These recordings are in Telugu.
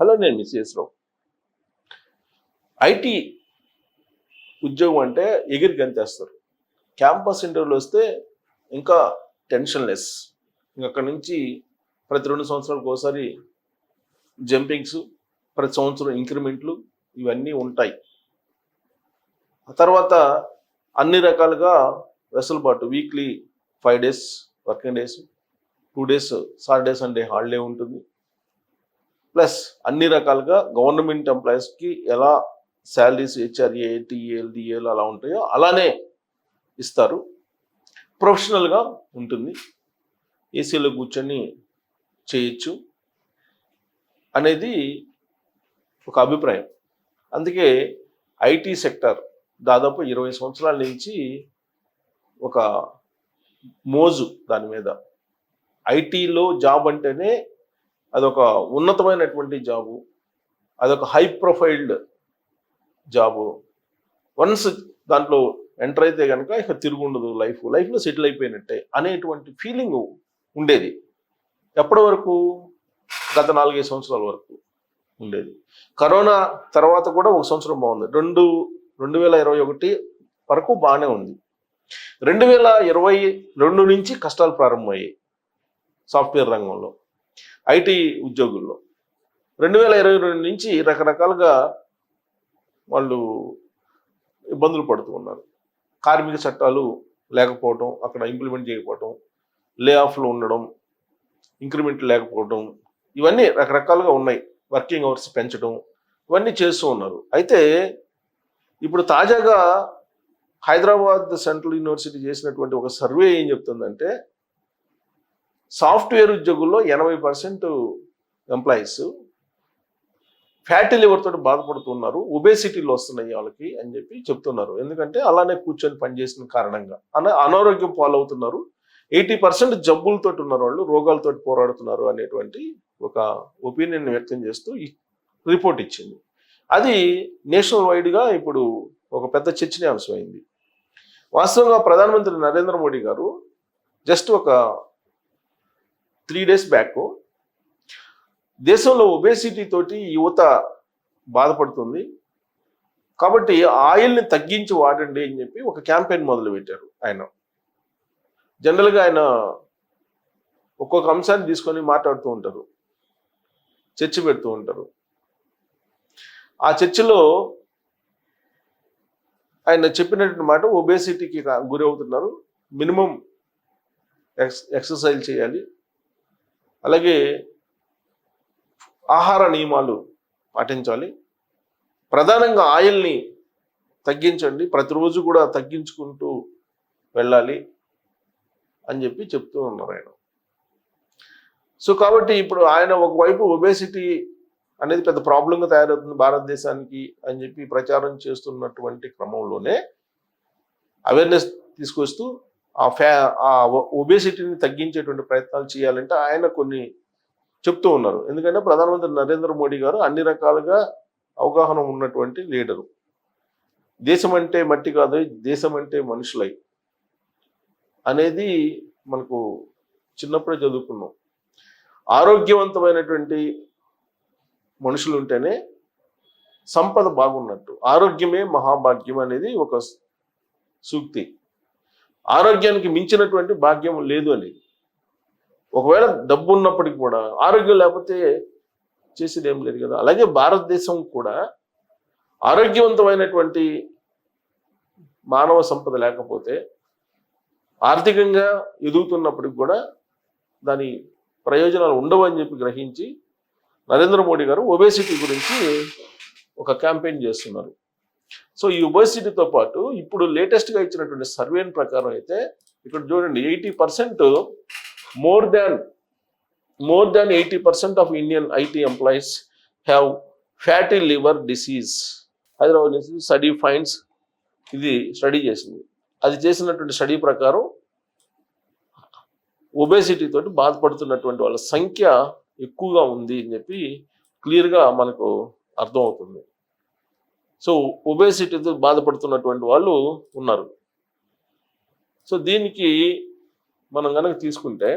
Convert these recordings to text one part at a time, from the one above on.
హలో నేను మిస్సెస్ రావు. ఐటీ ఉద్యోగం అంటే ఎగిరి గంతేస్తారు. క్యాంపస్ ఇంటర్వ్యూలు వస్తే ఇంకా టెన్షన్ లెస్. అక్కడి నుంచి ప్రతి రెండు సంవత్సరాలకు ఒకసారి జంపింగ్స్ ప్రతి సంవత్సరం ఇంక్రిమెంట్లు ఇవన్నీ ఉంటాయి. ఆ తర్వాత అన్ని రకాలుగా వెసులుబాటు weekly five days working days two days Saturday Sunday holiday ఉంటుంది. ప్లస్ అన్ని రకాలుగా గవర్నమెంట్ ఎంప్లాయీస్కి ఎలా శాలరీస్ హెచ్ఆర్ఏ టీఏల్ డిఏలు అలా ఉంటాయో అలానే ఇస్తారు. ప్రొఫెషనల్గా ఉంటుంది. ఏసీలో కూర్చొని చేయొచ్చు అనేది ఒక అభిప్రాయం. అందుకే ఐటీ సెక్టర్ దాదాపు ఇరవై సంవత్సరాల నుంచి ఒక మోజు దాని మీద. ఐటీలో జాబ్ అంటేనే అదొక ఉన్నతమైనటువంటి జాబు అదొక హై ప్రొఫైల్డ్ జాబు. వన్స్ దాంట్లో ఎంటర్ అయితే కనుక ఇక తిరుగుండదు లైఫ్ లైఫ్లో సెటిల్ అయిపోయినట్టే అనేటువంటి ఫీలింగ్ ఉండేది. ఎప్పటి వరకు? గత నాలుగైదు సంవత్సరాల వరకు ఉండేది. కరోనా తర్వాత కూడా ఒక సంవత్సరం బాగుంది. రెండు రెండు వేల ఇరవై ఒకటి వరకు బాగానే ఉంది. రెండు వేల ఇరవై రెండు నుంచి కష్టాలు ప్రారంభమయ్యాయి సాఫ్ట్వేర్ రంగంలో. ఐటీ ఉద్యోగుల్లో. రెండు వేల ఇరవై రెండు నుంచి రకరకాలుగా వాళ్ళు ఇబ్బందులు పడుతూ ఉన్నారు. కార్మిక చట్టాలు లేకపోవడం అక్కడ ఇంప్లిమెంట్ చేయకపోవడం లే ఆఫ్లు ఉండడం ఇంక్రిమెంట్ లేకపోవడం ఇవన్నీ రకరకాలుగా ఉన్నాయి. వర్కింగ్ అవర్స్ పెంచడం ఇవన్నీ చేస్తూ ఉన్నారు. అయితే ఇప్పుడు తాజాగా హైదరాబాద్ సెంట్రల్ యూనివర్సిటీ చేసినటువంటి ఒక సర్వే ఏం చెప్తుందంటే సాఫ్ట్వేర్ ఉద్యోగుల్లో ఎనభై పర్సెంట్ ఎంప్లాయీస్ ఫ్యాటీ లివర్ తోటి బాధపడుతున్నారు ఒబేసిటీలు వస్తున్నాయి వాళ్ళకి అని చెప్పి చెప్తున్నారు. ఎందుకంటే అలానే కూర్చొని పనిచేసిన కారణంగా అన అనారోగ్యం పాలవుతున్నారు. ఎయిటీ పర్సెంట్ జబ్బులతో ఉన్నారు వాళ్ళు రోగాలతో పోరాడుతున్నారు అనేటువంటి ఒక ఒపీనియన్ వ్యక్తం చేస్తూ రిపోర్ట్ ఇచ్చింది. అది నేషనల్ వైడ్గా ఇప్పుడు ఒక పెద్ద చర్చనీయాంశమైంది. వాస్తవంగా ప్రధానమంత్రి నరేంద్ర మోడీ గారు జస్ట్ ఒక త్రీ డేస్ బ్యాక్ దేశంలో ఒబేసిటీ తోటి యువత బాధపడుతుంది. కాబట్టి ఆయిల్ని తగ్గించి వాడండి అని చెప్పి ఒక క్యాంపెయిన్ మొదలు పెట్టారు ఆయన. జనరల్గా ఆయన ఒక్కొక్క అంశాన్ని తీసుకొని మాట్లాడుతూ ఉంటారు. చర్చ పెడుతూ ఉంటారు. ఆ చర్చలో ఆయన చెప్పినటువంటి మాట ఒబేసిటీకి గురి అవుతున్నారు మినిమం ఎక్స్ ఎక్సర్సైజ్ చేయాలి. అలాగే ఆహార నియమాలు పాటించాలి. ప్రధానంగా ఆయిల్ని తగ్గించండి. ప్రతిరోజు కూడా తగ్గించుకుంటూ వెళ్ళాలి అని చెప్పి చెప్తూ ఉన్నారు ఆయన. సో కాబట్టి ఇప్పుడు ఆయన ఒకవైపు ఒబేసిటీ అనేది పెద్ద ప్రాబ్లంగా తయారవుతుంది భారతదేశానికి అని చెప్పి ప్రచారం చేస్తున్నటువంటి క్రమంలోనే అవేర్నెస్ తీసుకొస్తూ ఆ ఫ్యా ఆ ఒబేసిటీని తగ్గించేటువంటి ప్రయత్నాలు చేయాలంటే ఆయన కొన్ని చెప్తూ ఉన్నారు. ఎందుకంటే ప్రధానమంత్రి నరేంద్ర మోడీ గారు అన్ని రకాలుగా అవగాహన ఉన్నటువంటి లీడరు. దేశం అంటే మట్టి కాదు దేశం అంటే మనుషులై అనేది మనకు చిన్నప్పుడే చదువుకున్నాం. ఆరోగ్యవంతమైనటువంటి మనుషులు ఉంటేనే సంపద బాగున్నట్టు. ఆరోగ్యమే మహాభాగ్యం అనేది ఒక సూక్తి. ఆరోగ్యానికి మించినటువంటి భాగ్యం లేదు అనేది ఒకవేళ డబ్బు ఉన్నప్పటికీ కూడా ఆరోగ్యం లేకపోతే చేసేది ఏం లేదు కదా. అలాగే భారతదేశం కూడా ఆరోగ్యవంతమైనటువంటి మానవ సంపద లేకపోతే ఆర్థికంగా ఎదుగుతున్నప్పటికి కూడా దాని ప్రయోజనాలు ఉండవు అని చెప్పి గ్రహించి నరేంద్ర మోడీ గారు ఒబేసిటీ గురించి ఒక క్యాంపెయిన్ చేస్తున్నారు. సో ఈ ఒబేసిటీతో పాటు ఇప్పుడు లేటెస్ట్గా ఇచ్చినటువంటి సర్వేన్ ప్రకారం అయితే ఇక్కడ చూడండి eighty percent more than more than eighty percent of Indian IT employees have fatty liver disease Hyderabad study finds ఇది స్టడీ చేసింది. అది చేసినటువంటి స్టడీ ప్రకారం ఒబేసిటీ తోటి బాధపడుతున్నటువంటి వాళ్ళ సంఖ్య ఎక్కువగా ఉంది అని చెప్పి క్లియర్గా మనకు అర్థమవుతుంది. సో ఒబేసిటీతో బాధపడుతున్నటువంటి వాళ్ళు ఉన్నారు. సో దీనికి మనం కనుక తీసుకుంటే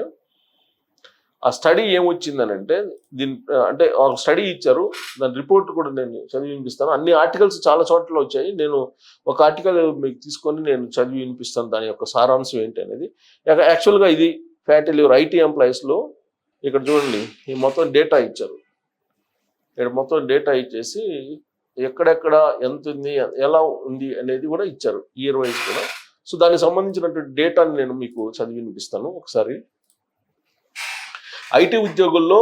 ఆ స్టడీ ఏమొచ్చిందనంటే దీని అంటే ఒక స్టడీ ఇచ్చారు దాని రిపోర్ట్ కూడా నేను చదివి వినిపిస్తాను. అన్ని ఆర్టికల్స్ చాలా చోట్ల వచ్చాయి. నేను ఒక ఆర్టికల్ మీకు తీసుకొని నేను చదివి వినిపిస్తాను దాని యొక్క సారాంశం ఏంటి అనేది. యాక్చువల్గా ఇది ఫ్యాటల్ లివర్ ఐటీ ఎంప్లాయీస్లో ఇక్కడ చూడండి ఈ మొత్తం డేటా ఇచ్చారు. ఇక్కడ మొత్తం డేటా ఇచ్చేసి ఎక్కడెక్కడ ఎంత ఉంది ఎలా ఉంది అనేది కూడా ఇచ్చారు ఇయర్ వైజ్ కూడా. సో దానికి సంబంధించినటువంటి డేటాని నేను మీకు చదివి వినిపిస్తాను. ఒకసారి ఐటీ ఉద్యోగుల్లో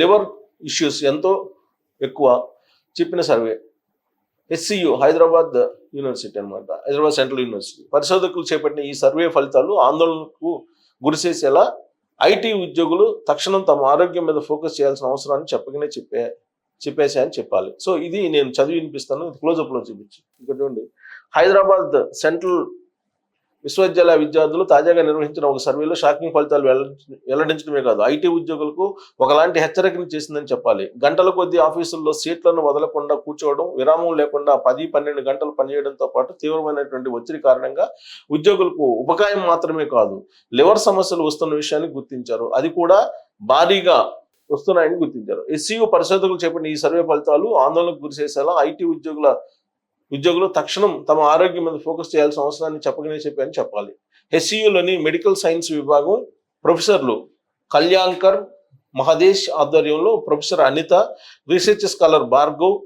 లివర్ ఇష్యూస్ ఎంతో ఎక్కువ చెప్పిన సర్వే. హెచ్సియు హైదరాబాద్ యూనివర్సిటీ అన్నమాట హైదరాబాద్ సెంట్రల్ యూనివర్సిటీ. పరిశోధకులు చేపట్టిన ఈ సర్వే ఫలితాలు ఆందోళనకు గురిచేసేలా ఐటీ ఉద్యోగులు తక్షణం తమ ఆరోగ్యం మీద ఫోకస్ చేయాల్సిన అవసరాన్ని చెప్పగానే చెప్పే చెప్పేసాయని చెప్పాలి. సో ఇది నేను చదివి వినిపిస్తాను. క్లోజప్లో చూపించు. ఇక్కడ చూడండి. హైదరాబాద్ సెంట్రల్ విశ్వవిద్యాలయ విద్యార్థులు తాజాగా నిర్వహించిన ఒక సర్వేలో షాకింగ్ ఫలితాలు వెల్లడించడమే కాదు. ఐటీ ఉద్యోగులకు ఒకలాంటి హెచ్చరికను చేసిందని చెప్పాలి. గంటల కొద్దీ ఆఫీసుల్లో సీట్లను వదలకుండా కూర్చోవడం విరామం లేకుండా పది పన్నెండు గంటలు పనిచేయడంతో పాటు తీవ్రమైనటువంటి ఒత్తిడి కారణంగా ఉద్యోగులకు ఉపకాయం మాత్రమే కాదు లివర్ సమస్యలు వస్తున్న విషయాన్ని గుర్తించారు. అది కూడా భారీగా వస్తున్నాయని గుర్తించారు. ఎస్సీయు పరిశోధకులు చేపట్టిన ఈ సర్వే ఫలితాలు ఆందోళనకు గురిచేసేలా ఐటీ ఉద్యోగుల ఉద్యోగులు తక్షణం తమ ఆరోగ్యం మీద ఫోకస్ చేయాల్సిన అవసరాన్ని చెప్పగానే చెప్పారని చెప్పాలి. హెచ్సియులోని మెడికల్ సైన్స్ విభాగం ప్రొఫెసర్లు కళ్యాణ్కర్ మహదేశ్ ఆధ్వర్యంలో professor Anitha research scholar Bhargav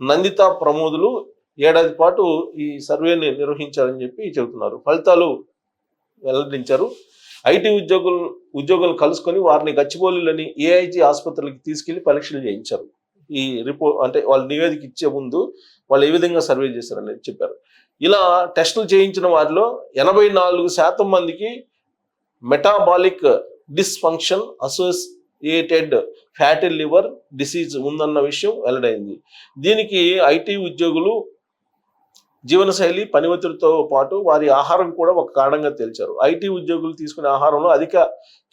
Nanditha ప్రమోదులు ఏడాది పాటు ఈ సర్వేని నిర్వహించారని చెప్పి చెబుతున్నారు. ఫలితాలు వెల్లడించారు. ఐటీ ఉద్యోగులు ఉద్యోగులు కలుసుకొని వారిని గచ్చిబౌలిలోని ఏఐజీ ఆసుపత్రులకి తీసుకెళ్ళి పరీక్షలు చేయించారు. ఈ రిపోర్ట్ అంటే వాళ్ళు నివేదిక ఇచ్చే ముందు వాళ్ళు ఏ విధంగా సర్వే చేశారనేది చెప్పారు. ఇలా టెస్టులు చేయించిన వారిలో ఎనభై నాలుగు శాతం మందికి metabolic dysfunction associated fatty liver disease ఉందన్న విషయం వెల్లడైంది దీనికి ఐటీ ఉద్యోగులు జీవనశైలి పని ఒత్తిడితో పాటు వారి ఆహారం కూడా ఒక కారణంగా తేల్చారు. ఐటీ ఉద్యోగులు తీసుకునే ఆహారంలో అధిక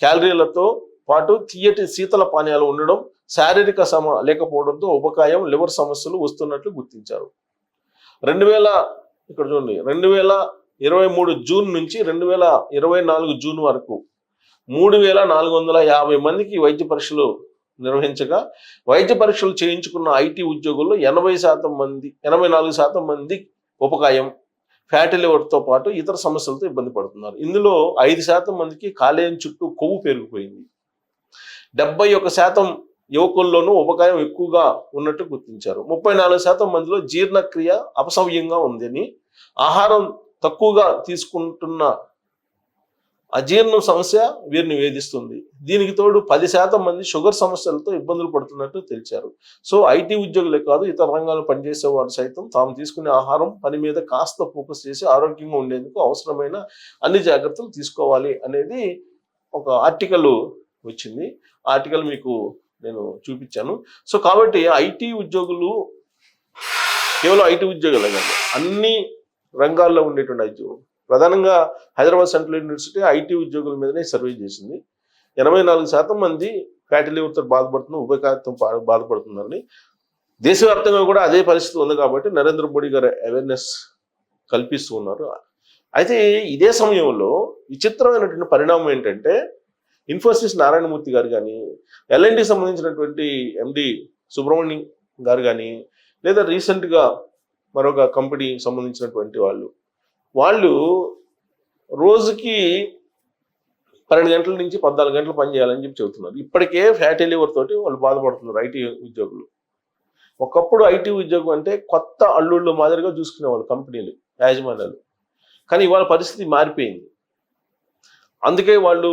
క్యాలరీలతో పాటు తీయటి శీతల పానీయాలు ఉండడం శారీరక సమ లేకపోవడంతో ఉపకాయం లివర్ సమస్యలు వస్తున్నట్లు గుర్తించారు. రెండు వేల ఇక్కడ చూడండి రెండు వేల ఇరవై మూడు జూన్ నుంచి రెండు వేల ఇరవై నాలుగు జూన్ వరకు మూడు వేల నాలుగు వందల యాభై మందికి వైద్య పరీక్షలు నిర్వహించగా వైద్య పరీక్షలు చేయించుకున్న ఐటీ ఉద్యోగుల్లో ఎనభై శాతం మంది ఎనభై నాలుగు శాతం మంది ఉపకాయం ఫ్యాటీ లివర్తో పాటు ఇతర సమస్యలతో ఇబ్బంది పడుతున్నారు. ఇందులో ఐదు శాతం మందికి కాలేయం చుట్టూ కొవ్వు పెరిగిపోయింది. డెబ్బై ఒక శాతం యువకుల్లోనూ ఉపకాయం ఎక్కువగా ఉన్నట్టు గుర్తించారు. ముప్పై నాలుగు శాతం మందిలో జీర్ణక్రియ అపసవ్యంగా ఉందని ఆహారం తక్కువగా తీసుకుంటున్న అజీర్ణం సమస్య వీరిని వేధిస్తుంది. దీనికి తోడు పది శాతం మంది షుగర్ సమస్యలతో ఇబ్బందులు పడుతున్నట్టు తెలిచారు. సో ఐటీ ఉద్యోగులే కాదు ఇతర రంగాల్లో పనిచేసే వారు సైతం తాము తీసుకునే ఆహారం పని మీద కాస్త ఫోకస్ చేసి ఆరోగ్యంగా ఉండేందుకు అవసరమైన అన్ని జాగ్రత్తలు తీసుకోవాలి అనేది ఒక ఆర్టికల్ వచ్చింది. ఆ ఆర్టికల్ మీకు నేను చూపించాను. సో కాబట్టి ఐటీ ఉద్యోగులు కేవలం ఐటీ ఉద్యోగులే కాదు అన్ని రంగాల్లో ఉండేటువంటి ఉద్యోగులు. ప్రధానంగా హైదరాబాద్ సెంట్రల్ యూనివర్సిటీ ఐటీ ఉద్యోగుల మీదనే సర్వే చేసింది. ఎనభై నాలుగు శాతం మంది ఫ్యాటీ లివర్తో బాధపడుతున్న ఉపకాయంతో బాధపడుతున్నారని. దేశవ్యాప్తంగా కూడా అదే పరిస్థితి ఉంది కాబట్టి నరేంద్ర మోడీ గారు అవేర్నెస్ కల్పిస్తూ ఉన్నారు. అయితే ఇదే సమయంలో విచిత్రమైనటువంటి పరిణామం ఏంటంటే ఇన్ఫోసిస్ నారాయణమూర్తి గారు కానీ ఎల్ఎన్డి సంబంధించినటువంటి ఎండి సుబ్రహ్మణ్యం గారు కానీ లేదా రీసెంట్గా మరొక కంపెనీ సంబంధించినటువంటి వాళ్ళు వాళ్ళు రోజుకి పన్నెండు గంటల నుంచి పద్నాలుగు గంటలు పని చేయాలని చెప్పి చెబుతున్నారు. ఇప్పటికే ఫ్యాటీ లివర్ తోటి వాళ్ళు బాధపడుతున్నారు ఐటీ ఉద్యోగులు. ఒకప్పుడు ఐటీ ఉద్యోగం అంటే కొత్త అల్లుళ్ళు మాదిరిగా చూసుకునేవాళ్ళు కంపెనీలు యాజమాన్యాలు. కానీ ఇవాళ పరిస్థితి మారిపోయింది. అందుకే వాళ్ళు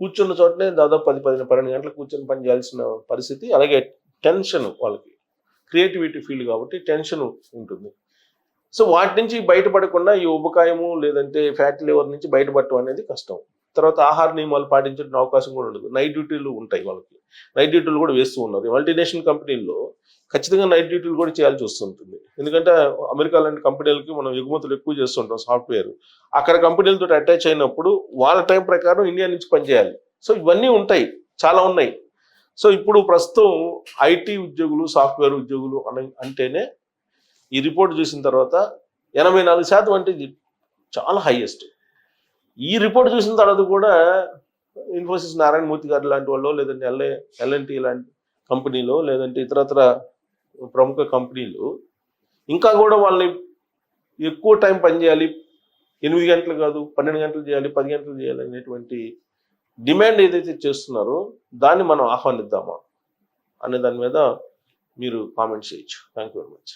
కూర్చున్న చోటనే దాదాపు పది పదిహేను పన్నెండు గంటలు కూర్చొని పని చేయాల్సిన పరిస్థితి. అలాగే టెన్షన్ వాళ్ళకి క్రియేటివిటీ ఫీల్డ్ కాబట్టి టెన్షన్ ఉంటుంది. సో వాటి నుంచి బయటపడకుండా ఈ ఉబకాయము లేదంటే ఫ్యాట్ లివర్ నుంచి బయటపడటం అనేది కష్టం. తర్వాత ఆహార నియమాలు పాటించడం అవకాశం కూడా ఉండదు. నైట్ డ్యూటీలు ఉంటాయి వాళ్ళకి. నైట్ డ్యూటీలు కూడా వేస్తూ ఉన్నారు. మల్టీనేషనల్ కంపెనీల్లో ఖచ్చితంగా నైట్ డ్యూటీలు కూడా చేయాల్సి వస్తుంటుంది. ఎందుకంటే అమెరికా లాంటి కంపెనీలకి మనం ఎగుమతులు ఎక్కువ చేస్తుంటాం సాఫ్ట్వేర్. అక్కడ కంపెనీలతో అటాచ్ అయినప్పుడు వాళ్ళ టైం ప్రకారం ఇండియా నుంచి పనిచేయాలి. సో ఇవన్నీ ఉంటాయి. చాలా ఉన్నాయి. సో ఇప్పుడు ప్రస్తుతం ఐటీ ఉద్యోగులు సాఫ్ట్వేర్ ఉద్యోగులు అని అంటేనే ఈ రిపోర్ట్ చూసిన తర్వాత ఎనభై నాలుగు శాతం అంటే ఇది చాలా హైయెస్ట్ ఈ రిపోర్ట్ చూసిన తర్వాత కూడా ఇన్ఫోసిస్ నారాయణమూర్తి గారు లాంటి వాళ్ళు లేదంటే ఎల్ఏ ఎల్ఎన్టీ లాంటి కంపెనీలో లేదంటే ఇతరత్ర ప్రముఖ కంపెనీలు ఇంకా కూడా వాళ్ళని ఎక్కువ టైం పనిచేయాలి ఎనిమిది గంటలు కాదు పన్నెండు గంటలు చేయాలి పది గంటలు చేయాలి అనేటువంటి డిమాండ్ ఏదైతే చేస్తున్నారో దాన్ని మనం ఆహ్వానిద్దామా అనే దాని మీద మీరు కామెంట్ చేయొచ్చు. Thank you very much